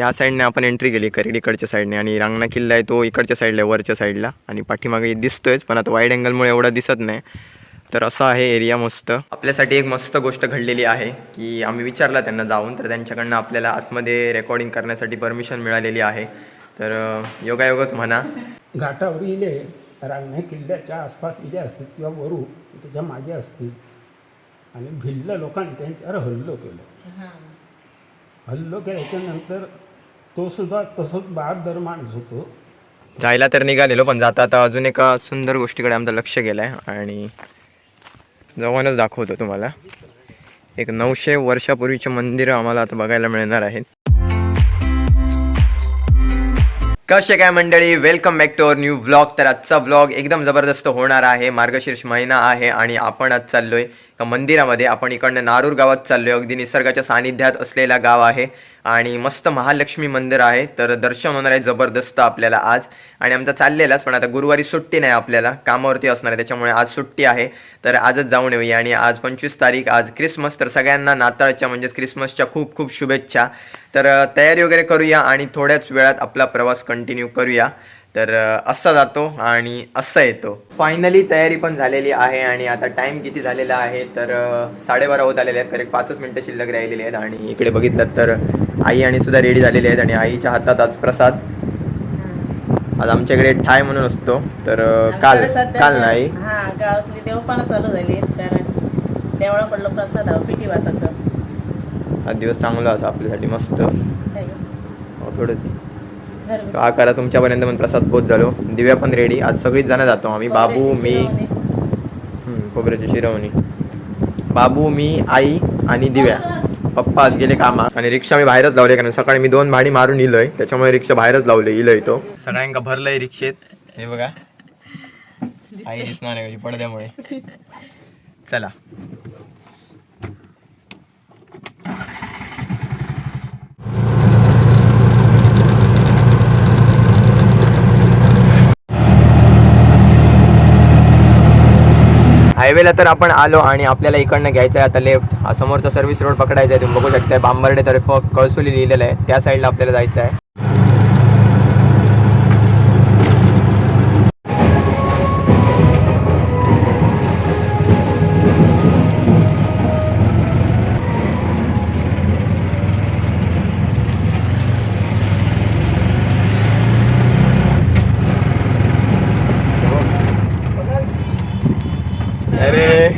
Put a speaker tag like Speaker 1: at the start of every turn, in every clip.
Speaker 1: या साईडने आपण एंट्री केली करेड इकडच्या साईडने. आणि रांगणा किल्ला आहे तो इकडच्या साईडला आहे वरच्या साईडला. आणि पाठीमागे दिसतोयच पण आता वाईड अँगलमुळे एवढा दिसत नाही. तर असा आहे एरिया मस्त. आपल्यासाठी एक मस्त गोष्ट घडलेली आहे की आम्ही विचारला त्यांना जाऊन तर त्यांच्याकडनं आपल्याला आतमध्ये रेकॉर्डिंग करण्यासाठी परमिशन मिळालेली आहे. तर योगायोगच म्हणा.
Speaker 2: घाटावर इले रांगणे किल्ल्याच्या आसपास इले असतील किंवा वरू त्याच्यामागे असतील. आणि भिल्ल लोकांनी त्यांच्यावर हल्लो केलं. हल्लो केल्याच्यानंतर तो सुद्धा तसंच बहादर माणूस होतो.
Speaker 1: जायला तर निघालेलो पण जाता आता अजून एका सुंदर गोष्टीकडे आमचं लक्ष गेलं आहे आणि जवळच दाखवतो तुम्हाला. एक नऊशे वर्षापूर्वीचे मंदिरं आम्हाला आता बघायला मिळणार आहेत. कसे काय मंडळी? Welcome back to our new blog तर आजचा ब्लॉग एकदम जबरदस्त होणार आहे मार्गशीर्ष महिना आहे आणि आपण आज चाललोय तर मंदिरामध्ये आपण इकडनं नारूर गावात चाललो अगदी निसर्गाच्या सानिध्यात असलेला गाव आहे आणि मस्त महालक्ष्मी मंदिर आहे. तर दर्शन होणार आहे जबरदस्त आपल्याला आज. आणि आमचा चाललेलाच पण आता गुरुवारी सुट्टी नाही आपल्याला. कामावरती असणार आहे त्याच्यामुळे आज सुट्टी आहे. तर आजच जाऊन येऊया. आणि आज पंचवीस तारीख आज क्रिसमस तर सगळ्यांना नाताळच्या म्हणजेच क्रिसमसच्या खूप खूप शुभेच्छा. तर तयारी वगैरे करूया आणि थोड्याच वेळात आपला प्रवास कंटिन्यू करूया. तर असा जातो आणि असा येतो. फायनली तयारी पण झालेली आहे आणि आता टाइम किती झालेला आहे तर साडेबारा होत आलेले आहेत. करेक्ट पाचच मिनटं शिल्लक राहिलेली आहेत आणि इकडे बघितलं तर आई आणि सुद्धा रेडी झालेली आहेत आणि आईच्या हातात आज प्रसाद. आज आमच्याकडे ठाय म्हणून असतो तर काल काल नाही.
Speaker 3: हा गावातली देवपानं चालू झाली तर देवळा पडलं प्रसाद हा पिठी
Speaker 1: हा दिवस चांगला असा आपल्यासाठी मस्त.
Speaker 3: गं?
Speaker 1: हो. का करा तुमच्यापर्यंत पण प्रसाद पोच झालो. दिव्या पण रेडी आज सगळीच जण जातो आम्ही. बाबू मी. हम्म, खोबऱ्याची शिरवणी बाबू मी आई आणि दिव्या. पप्पा आज गेले कामात आणि रिक्षा मी बाहेरच लावले कारण सकाळी मी दोन भाडी मारून इलोय. त्याच्यामुळे रिक्षा बाहेरच लावले इलोय तो. सगळ्यांका भरलंय रिक्षेत. हे बघा. आई दिसणार नाही पडद्यामुळे. चला. हायवेला तर आपण आलो आणि आपल्याला इकडनं घ्यायचं आहे आता लेफ्ट हा समोरचा सर्व्हिस रोड पकडायचा आहे तुम्ही बघू शकताय. बांबर्डे तर्फ कळसुली लिहिलेलं आहे. त्या साईडला आपल्याला जायचं आहे. अरे.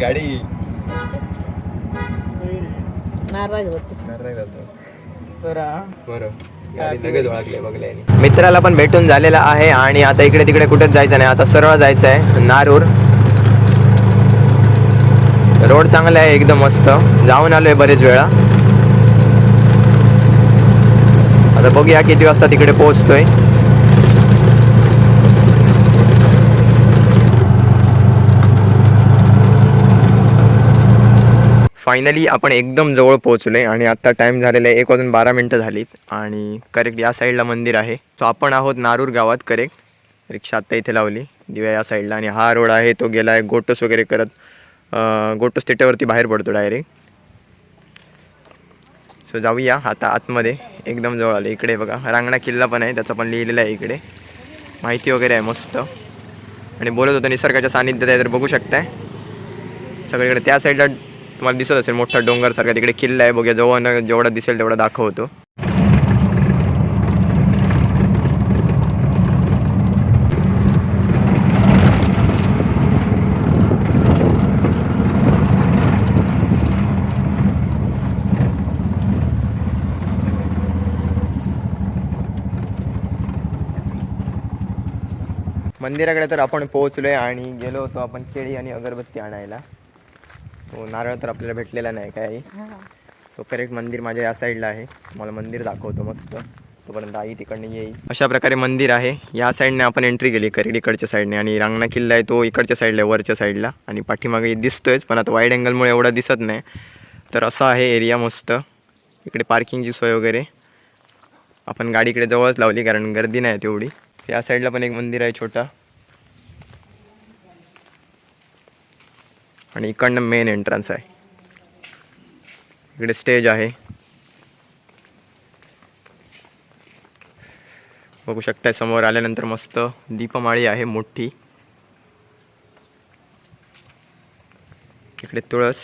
Speaker 1: गाडी.
Speaker 3: नाराज होते.
Speaker 1: मित्राला पण भेटून झालेला आहे आणि आता इकडे तिकडे कुठेच जायचं नाही. आता सरळ जायचं आहे नारूर. रोड चांगला आहे एकदम मस्त. जाऊन आलोय बरेच वेळा. आता बघूया किती वाजता तिकडे पोहोचतोय. फायनली आपण एकदम जवळ पोहोचलोय आणि आता टाइम झालेला आहे एक वाजून बारा मिनटं झालीत. आणि करेक्ट या साईडला मंदिर आहे. सो आपण आहोत नारूर गावात करेक्ट रिक्षा आत्ता इथे लावली. दिव्या या साईडला आणि हा रोड आहे तो गेला आहे गोटस वगैरे करत गोटस थिएटरवरती बाहेर पडतो डायरेक्ट सो जाऊया आता आतमध्ये. एकदम जवळ आले इकडे बघा. रांगणा किल्ला पण आहे त्याचा पण लिहिलेला आहे इकडे. माहिती वगैरे आहे मस्त. आणि बोलत होतो निसर्गाच्या सानिध्यात आहे तर बघू शकताय. सगळीकडे त्या साईडला तुम्हाला दिसत असेल मोठा डोंगर सारखा तिकडे किल्ला आहे. बघूया जवळ जेवढा दिसेल तेवढा दाखवतो मंदिराकडे तर आपण पोहोचलोय आणि गेलो होतो आपण केळी आणि अगरबत्ती आणायला. तो नारळ तर आपल्याला भेटलेला नाही काय सो करेक्ट मंदिर माझ्या या साईडला आहे. तुम्हाला मंदिर दाखवतो मस्त. तोपर्यंत आई तिकडनं येईल. अशा प्रकारे मंदिर आहे. या साईडने आपण एंट्री केली करेक्ट इकडच्या साईडने आणि रांगणा किल्ला आहे तो इकडच्या साईडला आहे वरच्या साईडला आणि पाठीमागे दिसतोयच पण आता वाईड अँगलमुळे एवढा दिसत नाही. तर असा आहे एरिया मस्त. इकडे पार्किंगची सोय वगैरे. आपण गाडी इकडे जवळच लावली कारण गर्दी नाही तेवढी. या साईडला पण एक मंदिर आहे छोटा. आणि इकडनं मेन एंट्रन्स आहे. इकडे स्टेज आहे. बघू शकताय समोर आल्यानंतर मस्त दीपमाळी आहे मोठी. इकडे तुळस.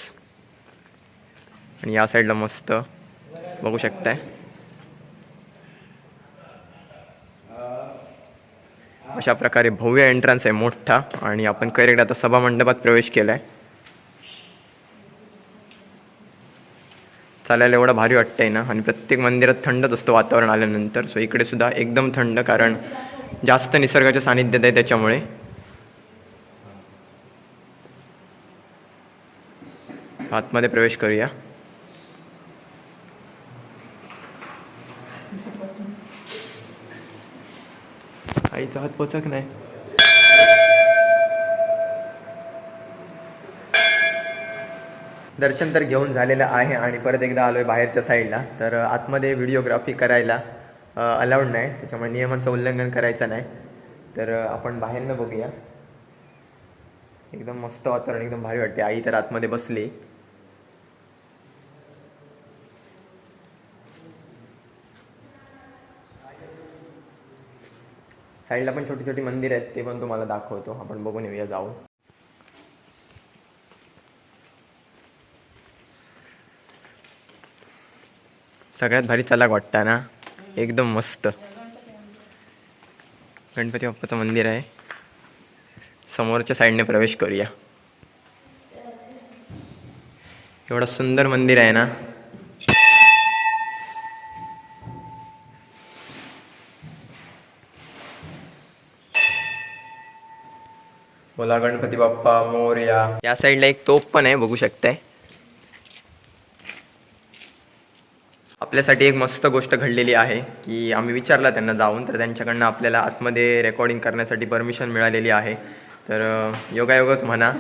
Speaker 1: आणि या साईडला मस्त बघू शकताय. अशा प्रकारे भव्य एंट्रन्स आहे मोठा. आणि आपण करेक्ट आता सभा मंडपात प्रवेश आहे चालायला एवढं भारी वाटतंय ना. आणि प्रत्येक मंदिरात थंडच असतं वातावरण आल्यानंतर. सो इकडे सुद्धा एकदम थंड कारण जास्त निसर्गाच्या सानिध्यात आहे त्याच्यामुळे. आतमध्ये प्रवेश करूया. आईचा हात पोचक नाही. दर्शन तर घेऊन झालेलं आहे आणि परत एकदा आलोय बाहेरच्या साईडला तर आतमध्ये व्हिडिओग्राफी करायला अलाउड नाही. त्याच्यामुळे नियमांचं उल्लंघन करायचं नाही. तर आपण बाहेरनं बघूया. एकदम मस्त वातावरण एकदम भारी वाटते आई तर आतमध्ये बसली. साईडला पण छोटी छोटी मंदिर आहेत ते पण तुम्हाला दाखवतो. आपण बघून येऊया जाऊन. सगळ्यात भारी चलाक वाटता ना? एकदम मस्त. गणपती बाप्पाचं मंदिर आहे. समोरच्या साईडने प्रवेश करूया. एवढं सुंदर मंदिर आहे ना? बोला गणपती बाप्पा मोरया. या साईडला एक तोप पण आहे बघू शकताय? आपल्यासाठी एक मस्त गोष्ट घडलेली आहे की आम्ही विचारला त्यांना जाऊन तर त्यांच्याकडनं आपल्याला आतमध्ये रेकॉर्डिंग करण्यासाठी परमिशन मिळालेली आहे. तर योगायोगच म्हणा.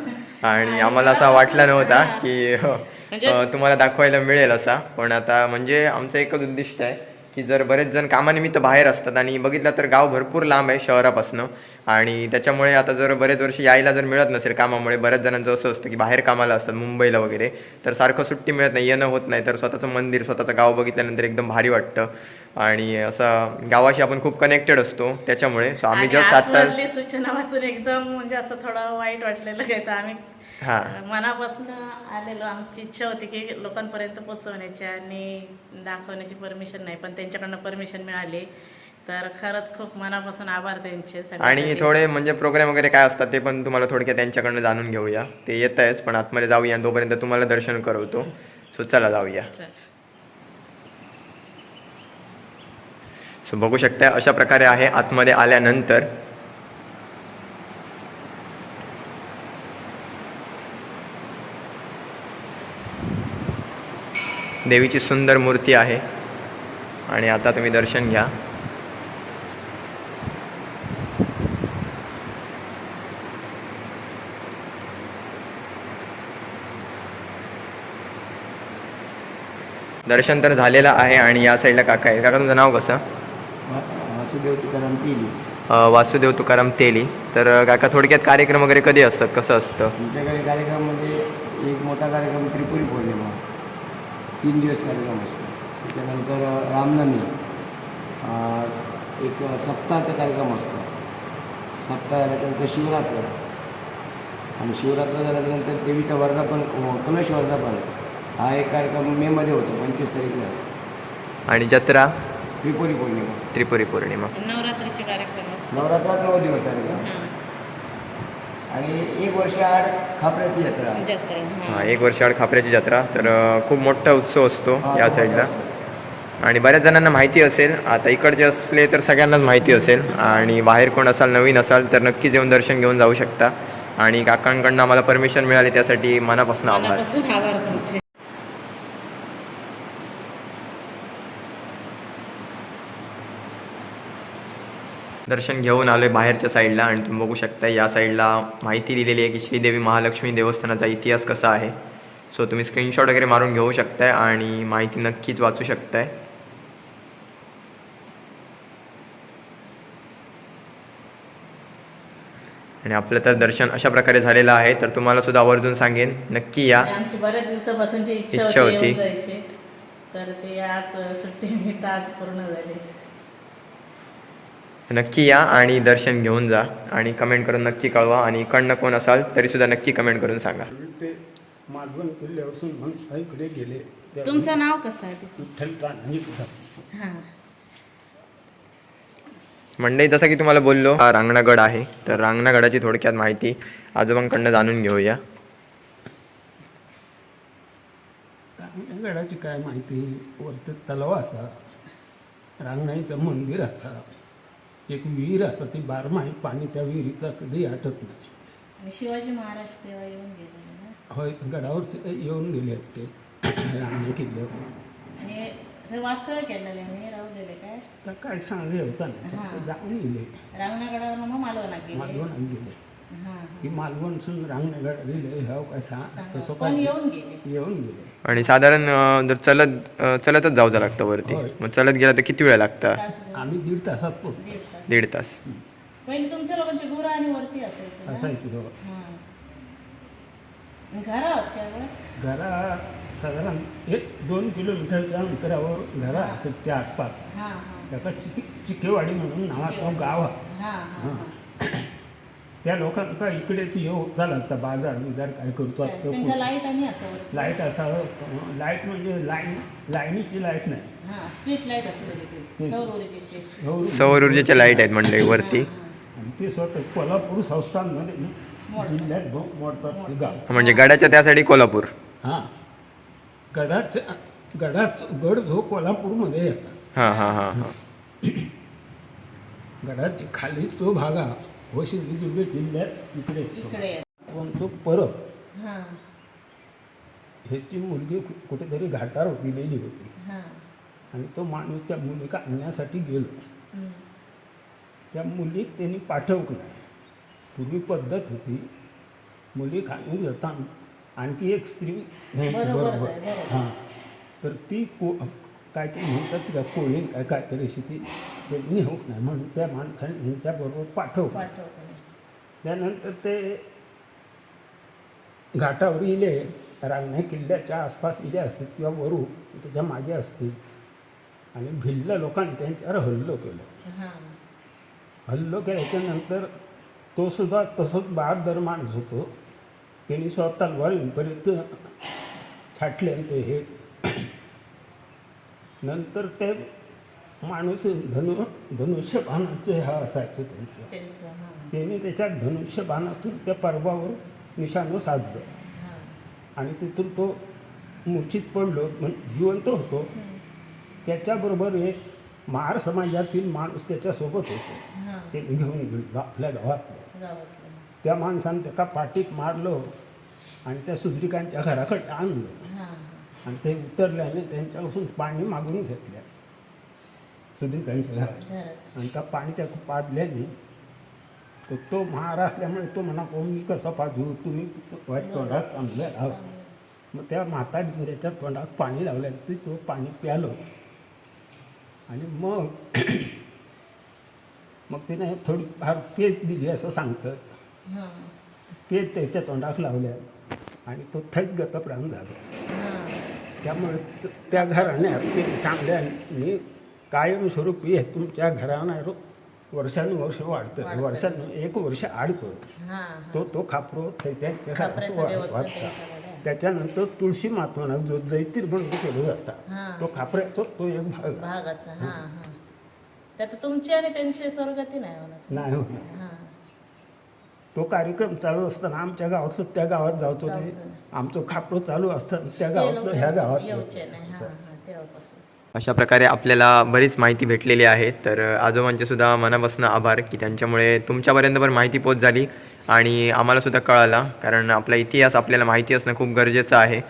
Speaker 1: आणि आम्हाला असा वाटला नव्हता की अं, तुम्हाला दाखवायला मिळेल असा. पण आता म्हणजे आमचं एकच उद्दिष्ट आहे की जर बरेच जण कामानिमित्त बाहेर असतात आणि बघितलं तर गाव भरपूर लांब आहे शहरापासनं. आणि त्याच्यामुळे आता जर बरेच वर्ष यायला जर मिळत नसेल कामामुळे बऱ्याच जणांचं असं असतं की बाहेर कामाला असतात मुंबईला वगैरे तर सारखं सुट्टी मिळत नाही येणं होत नाही तर स्वतःचं मंदिर स्वतःचं गाव बघितल्यानंतर एकदम भारी वाटतं. आणि असं गावाशी आपण खूप कनेक्टेड असतो त्याच्यामुळे सो आम्ही जस्ट आता
Speaker 3: सूचना वाचून एकदम म्हणजे असं थोडं वाईट वाटलेलं आहे तर आम्ही
Speaker 1: हा.
Speaker 3: मनापासून आलेलो आमची इच्छा होती की लोकांपर्यंत पोहोचवण्याची आणि दाखवण्याची परमिशन नाही पण त्यांच्याकडनं परमिशन मिळाली तर खरंच खूप मनापासून आभार त्यांचे
Speaker 1: आणि
Speaker 3: सगळ्यांसाठी.
Speaker 1: थोडे म्हणजे प्रोग्राम वगैरे काय असतात ते पण तुम्हाला थोडक्यात त्यांच्याकडनं जाणून घेऊया ते येत आहेच पण आतमध्ये जाऊया आणि तोपर्यंत तुम्हाला दर्शन करवतो सो चला जाऊया. सो बघू शकता अशा प्रकारे आहे आतमध्ये आल्यानंतर देवीची सुंदर मूर्ती आहे. आणि आता तुम्ही दर्शन घ्या. दर्शन तर झालेलं आहे आणि या साईडला काका आहे काका तुमचं नाव कसं?
Speaker 4: वासुदेव तुकाराम तेली.
Speaker 1: वासुदेव तुकाराम तेली. तर काका थोडक्यात कार्यक्रम वगैरे कधी असतात? कसं असतं?
Speaker 4: आमच्याकडे कार्यक्रमामध्ये एक मोठा कार्यक्रम त्रिपुरी पौर्णिमा. तीन दिवस कार्यक्रम असतो. त्याच्यानंतर रामनवमी एक सप्ताहाचा कार्यक्रम असतो. सप्ताह झाल्यानंतर शिवरात्र. आणि शिवरात्र झाल्यानंतर देवीचा वर्धापन कलश वर्धापन हा एक कार्यक्रम मेमध्ये होतो पंचवीस तारीखला.
Speaker 1: आणि जत्रा?
Speaker 4: त्रिपुरी पौर्णिमा.
Speaker 1: त्रिपुरी पौर्णिमा.
Speaker 3: नवरात्रीचे कार्यक्रम
Speaker 4: नवरात्रात नऊ दिवस कार्यक्रम. आणि एक वर्ष आड खापऱ्याची यात्रा
Speaker 3: जत्रा हां.
Speaker 1: एक वर्षाआड खापऱ्याची जत्रा. तर खूप मोठा उत्सव असतो या साईडला. आणि बऱ्याच जणांना माहिती असेल आता इकडचे असले तर सगळ्यांनाच माहिती असेल. आणि बाहेर कोण असाल नवीन असाल तर नक्कीच येऊन दर्शन घेऊन जाऊ शकता. आणि काकांकडनं आम्हाला परमिशन मिळाली त्यासाठी मनापासून आभार
Speaker 3: मनापासून आभार तुमचे
Speaker 1: दर्शन घेऊन आलोय बाहेरच्या साईडला आणि तुम्ही बघू शकता या साईडला माहिती लिहिलेली आहे की श्रीदेवी महालक्ष्मी देवस्थानाचा इतिहास कसा आहे. सो तुम्ही स्क्रीनशॉट वगैरे मारून घेऊ शकताय आणि माहिती नक्कीच वाचू शकताय. आणि आपलं तर दर्शन अशा प्रकारे झालेलं आहे तर तुम्हाला सुद्धा आवर्जून सांगेन नक्की या.
Speaker 3: बऱ्याच दिवसापासूनची इच्छा होती तर ते आज सुट्टी पूर्ण झाली.
Speaker 1: नक्की या आणि दर्शन घेऊन जा आणि कमेंट करून नक्की कळवा आणि इकडनं कोण असाल तरी सुद्धा नक्की कमेंट करून सांगा.
Speaker 2: ते मालवण किल्ल्यापासून मग इकडे गेले. त्या
Speaker 3: तुमचं नाव कसं आहे
Speaker 2: विठ्ठल
Speaker 3: हां.
Speaker 1: मंडई जसं की तुम्हाला बोललो हा रांगणागड आहे. तर रांगणागडाची थोडक्यात माहिती आजोबांकडनं जाणून घेऊया.
Speaker 2: गडाची काय माहिती? वरती तलाव असा रांगणाईचं मंदिर असा. एक विहीर असा ती बारमाही पाणी त्या विहिरीचं कधी आटत नाही.
Speaker 3: आणि शिवाजी महाराज तेव्हा येऊन गेले ना?
Speaker 2: होय गडावर येऊन गेले आहेत ते. रांगणे किल्ल्यावर.
Speaker 3: आणि हे वास्तव्य केलेले मी राहलेले काय?
Speaker 2: तर काय सांगले होता ना
Speaker 3: हां.
Speaker 2: जाऊन गेले.
Speaker 3: रांगणागडावर मग मालवणात गेले.
Speaker 2: मालवण गेले. की मालवण सुन रांगणेगड गेले सांग
Speaker 3: सांगा.
Speaker 2: तसं
Speaker 3: पण येऊन गेले.
Speaker 2: येऊन गेले.
Speaker 1: आणि साधारण अं, जर चलत अं, चलतच जाऊ लागतं वरती
Speaker 2: होय.
Speaker 1: मग चलत गेला तर किती वेळ लागतं?
Speaker 3: तास
Speaker 2: आम्ही दीड तासात पोहोचलो
Speaker 3: दीड तास.
Speaker 1: दीड तास.
Speaker 3: पहिले तुमच्या लोकांची गुरं आणि वरती असायचं ना?
Speaker 2: असायची हो.
Speaker 3: हां घरा आहोत
Speaker 2: साधारण एक दोन किलोमीटरच्या अंतरावर घरा असेल चार पाच.
Speaker 3: हां हां.
Speaker 2: त्याचा चिके चिकेवाडी म्हणून नावाचं गाव आहे.
Speaker 3: हां हां. हां.
Speaker 2: त्या लोकांना इकडेच येऊ लागतं बाजार बिजार काय करतो
Speaker 3: लाइट आणि असं वरती.
Speaker 2: लाइट असावं लाइट म्हणजे लाईन लाईनीची लाइट नाही.
Speaker 3: हां स्ट्रीट लाइट असते तिथे
Speaker 2: तेच.
Speaker 3: सौर ऊर्जेचे
Speaker 1: ऊर्जेच्या लाइट आहेत मंडळी वरती.
Speaker 2: आणि ते स्वतः कोल्हापूर संस्थांमध्ये. जिल्ह्यात भो- मोडतात गाव.
Speaker 1: म्हणजे गडाच्या त्यासाठी कोल्हापूर.
Speaker 2: हां. गडाच्या गडाच गड जो कोल्हापूरमध्ये येतात.
Speaker 1: हां हां हां हां.
Speaker 2: गडाची खाली तो भागा व सिंधुदुर्ग जिल्ह्यात इकडे परब.
Speaker 3: हां.
Speaker 2: ह्याची मुलगी कु- कुठेतरी घाटावर दिलेली होती.
Speaker 3: हां.
Speaker 2: आणि तो माणूस त्या मुलीला आणण्यासाठी गेलो.
Speaker 3: हम्म.
Speaker 2: त्या मुलीक त्यांनी पाठवलं. पूर्वी पद्धत होती मुली खाणून येताना आणखी एक स्त्री न्यायची
Speaker 3: बरोबर
Speaker 2: बरोबर
Speaker 3: आहे, बरोबर.
Speaker 2: हां. तर ती को काय ते म्हणतात का कोळीन काय काहीतरी अशी ती त्यांनी होत नाही म्हणून त्या माणसाने यांच्याबरोबर पाठवलं.
Speaker 3: मी.
Speaker 2: त्यानंतर ते घाटावर इले रांगण्या किल्ल्याच्या आसपास इले असतील किंवा वरू त्याच्यामागे असतील. आणि भिल्ल लोकांनी त्यांच्यावर हल्लो केलं.
Speaker 3: हां.
Speaker 2: हल्लो केल्याच्यानंतर तो सुद्धा तसंच बहादर माणूस होतो. त्यांनी स्वतः वरीपर्यंत छाटले आणि ते हे. नंतर ते माणूस धनु धनुष्यबाणाचे हा असायचे त्यांचं त्याने त्याच्या धनुष्यबाणातून त्या पर्वावर निशाणं साधलं. आणि तिथून तो मूर्छित पडलो म्हणजे जिवंत होतो. त्याच्याबरोबर एक महार समाजातील माणूस त्याच्यासोबत होतो. ते घेऊन गेलो आपल्या गावातलं. त्या माणसानं त्याका पाठीत मारलं आणि त्या सुद्रिकांच्या घराकडे आणलं. आणि ते उतरल्याने त्यांच्यापासून पाणी मागून घेतल्या. सुद्रिकांच्या घरात
Speaker 3: घरात
Speaker 2: आणि त्या पाणी त्या पाजल्याने तो तो महार असल्यामुळे तो म्हणा "ओ, मी कसं पाजू? तुम्ही वाईट तोंडात आणलं आहो मग त्या म्हातारीने त्याच्या तोंडात पाणी लावलं ते तो पाणी प्यालं. आणि मग मग तिने थोडी फार पेज दिली असं सांगतात.
Speaker 3: हां.
Speaker 2: पेज त्याच्या तोंडात लावल्या आणि तो थैत गतप्राण झाला.
Speaker 3: हां.
Speaker 2: त्यामुळे त्या घराने ते सांगल्याने कायमस्वरूपी हे तुमच्या घरानं वर्षानुवर्ष वाढतं.
Speaker 3: वाढतं.
Speaker 2: वर्षानु एक वर्ष आडतं. तो तो खापरो वाढता. त्याच्यानंतर तुळशी महात्माना जो जैतीर म्हणून केलं जातं. तो खापऱ्याचा तो एक भाग.
Speaker 3: भाग असा हां हां. त्यात तुमची आणि त्यांची स्वर्गती नाही होणार.
Speaker 2: नाही होणार.
Speaker 3: हां.
Speaker 2: तो कार्यक्रम चालू असताना आमच्या गावातलं त्या गावात जायचो ते
Speaker 3: जायचो.
Speaker 2: आमचं खापरो चालू असताना त्या गावातलं ह्या गावात
Speaker 1: अशा प्रकारे आपल्याला बरीच माहिती भेटलेली आहे. तर आजोबांचे सुद्धा मनापासून आभार की त्यांच्यामुळे तुमच्यापर्यंत पण माहिती पोच झाली आणि आम्हाला सुद्धा कळाला कारण आपला इतिहास आपल्याला माहिती असणं खूप गरजेचं आहे.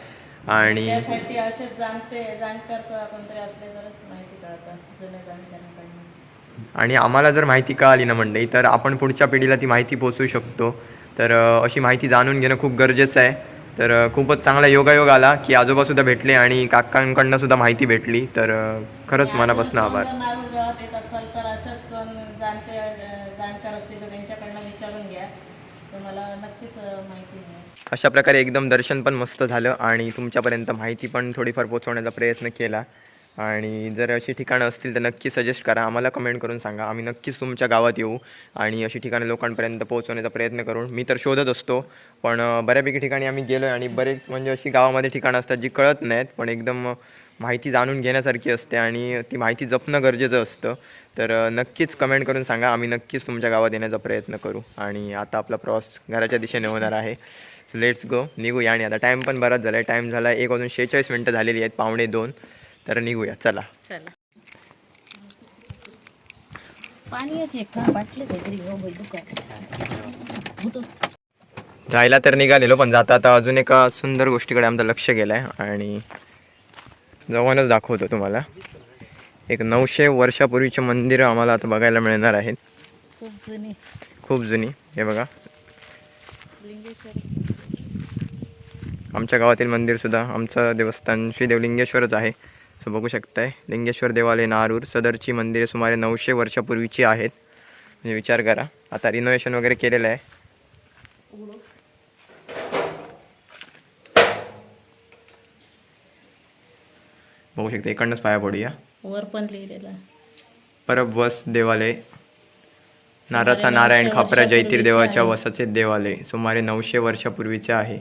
Speaker 1: आणि
Speaker 3: त्यासाठी असेच जाणते जाणकार किंवा कोणतरी असले तरच माहिती कळतात जुन्या जाणकारांकडनं
Speaker 1: आणि आम्हाला जर माहिती कळाली ना मंडळी तर आपण पुढच्या पिढीला ती माहिती पोचवू शकतो. तर अशी माहिती जाणून घेणं खूप गरजेचं आहे. तर खूपच चांगला योगायोग आला की आजोबासुद्धा भेटले आणि काकांकडनं सुद्धा माहिती भेटली. तर खरंच मनापासून आभार.
Speaker 5: अशा प्रकारे एकदम दर्शन पण मस्त झालं आणि तुमच्यापर्यंत माहिती पण थोडीफार पोचवण्याचा प्रयत्न केला. आणि जर अशी ठिकाणं असतील तर नक्की सजेस्ट करा. आम्हाला कमेंट करून सांगा. आम्ही नक्कीच तुमच्या गावात येऊ आणि अशी ठिकाणं लोकांपर्यंत पोहोचवण्याचा प्रयत्न करू मी तर शोधत असतो पण बऱ्यापैकी ठिकाणी आम्ही गेलो आहे आणि बरेच म्हणजे अशी गावामध्ये ठिकाणं असतात जी कळत नाहीत पण एकदम माहिती जाणून घेण्यासारखी असते आणि ती माहिती जपणं गरजेचं असतं. तर नक्कीच कमेंट करून सांगा. आम्ही नक्कीच तुमच्या गावात येण्याचा प्रयत्न करू. आणि आता आपला प्रवास घराच्या दिशेने होणार आहे. सो लेट्स गो निघूया. आणि आता टाईम पण बराच झाला आहे टाईम झाला एक वाजून शेहेचाळीस मिनटं झालेली आहेत. पावणे दोन. तर निघूया चला.
Speaker 3: चला. दुकान
Speaker 5: जायला तर निघालेलो पण जाता आता अजून एका सुंदर गोष्टीकडे आमचं लक्ष गेलं आहे आणि जवळच दाखवतो तुम्हाला. एक नऊशे वर्षापूर्वीचे मंदिरं आम्हाला आता बघायला मिळणार आहेत.
Speaker 3: खूप जुनी.
Speaker 5: खूप जुनी. हे बघा. आमच्या गावातील मंदिरसुद्धा आमचं देवस्थान श्री देवलिंगेश्वरच आहे. सो बघू शकताय. लिंगेश्वर देवालय नारूर सदरची मंदिरे सुमारे नऊशे वर्षापूर्वीची आहेत. म्हणजे विचार करा. आता रिनोव्हेशन वगैरे केलेलं आहे. बघू शकता इकडनंच पाया पडूया.
Speaker 3: वर पण लिहिलेलं
Speaker 5: परबवस देवालय. नाराचा नारायण
Speaker 3: 900
Speaker 5: खापरा जैतीर
Speaker 3: वर्षापूर्वीचे
Speaker 5: देवाच्या. वसाचे देवालय. सुमारे नऊशे वर्षापूर्वीचे आहे.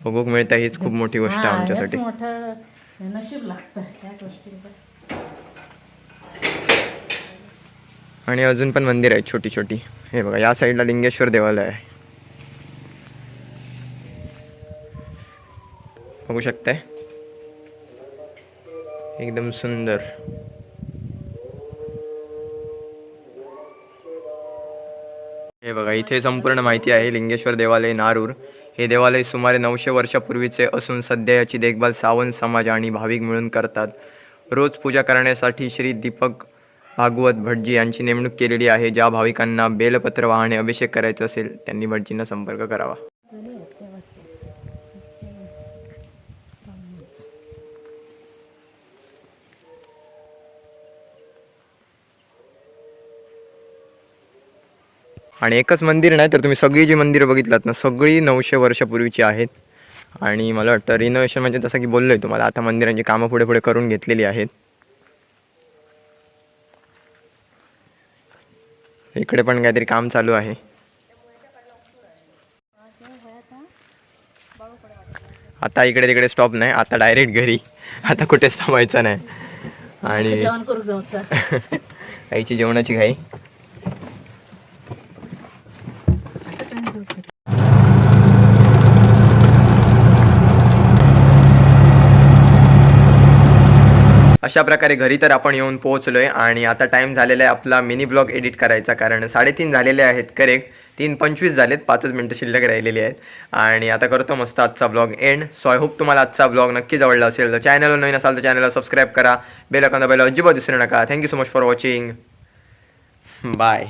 Speaker 5: बघूक मिळतं हीच खूप मोठी गोष्ट आहे आमच्यासाठी.
Speaker 3: नशीब लागतं त्या गोष्टीचं
Speaker 5: आणि अजून पण मंदिर आहेत छोटी छोटी हे बघा या साईडला लिंगेश्वर देवालय आहे. बघू शकताय? एकदम सुंदर. हे बघा इथे संपूर्ण माहिती आहे लिंगेश्वर देवालय नारूर. हे देवालय सुमारे नऊशे वर्षापूर्वीचे असून सध्या याची देखभाल सावंत समाज आणि भाविक मिळून करतात. रोज पूजा करण्यासाठी श्री दीपक भागवत भटजी यांची नेमणूक केलेली आहे ज्या भाविकांना बेलपत्र वाहने अभिषेक करायचा असेल त्यांनी भटजींना संपर्क करावा. आणि एकच मंदिर नाही तर तुम्ही सगळी जी मंदिरं बघितलात ना सगळी नऊशे वर्षापूर्वीची आहेत. आणि मला वाटतं रिनोव्हेशन म्हणजे जसं की बोललोय तुम्हाला आता मंदिरांची कामं पुढे पुढे करून घेतलेली आहेत. इकडे पण काहीतरी काम चालू आहे. आता इकडे तिकडे स्टॉप नाही आता डायरेक्ट घरी. आता कुठेच थांबायचं नाही. आणि आईची जेवणाची घाई. अशा प्रकारे घरी तर आपण येऊन पोहोचलो आहे आणि आता टाईम झालेला आहे आपला मिनी ब्लॉग एडिट करायचा. कारण साडेतीन झालेले आहेत करेक्ट तीन पंचवीस झालेत पाचच मिनटं शिल्लक राहिलेली आहेत. आणि आता करतो मस्त आजचा blog end so I hope तुम्हाला आजचा ब्लॉग नक्कीच आवडला असेल. तर चॅनलवर नवीन असाल तर चॅनलला सबस्क्राईब करा. बेल अकाउंट बेल अजिबात विसरू नका. Thank you so much for watching bye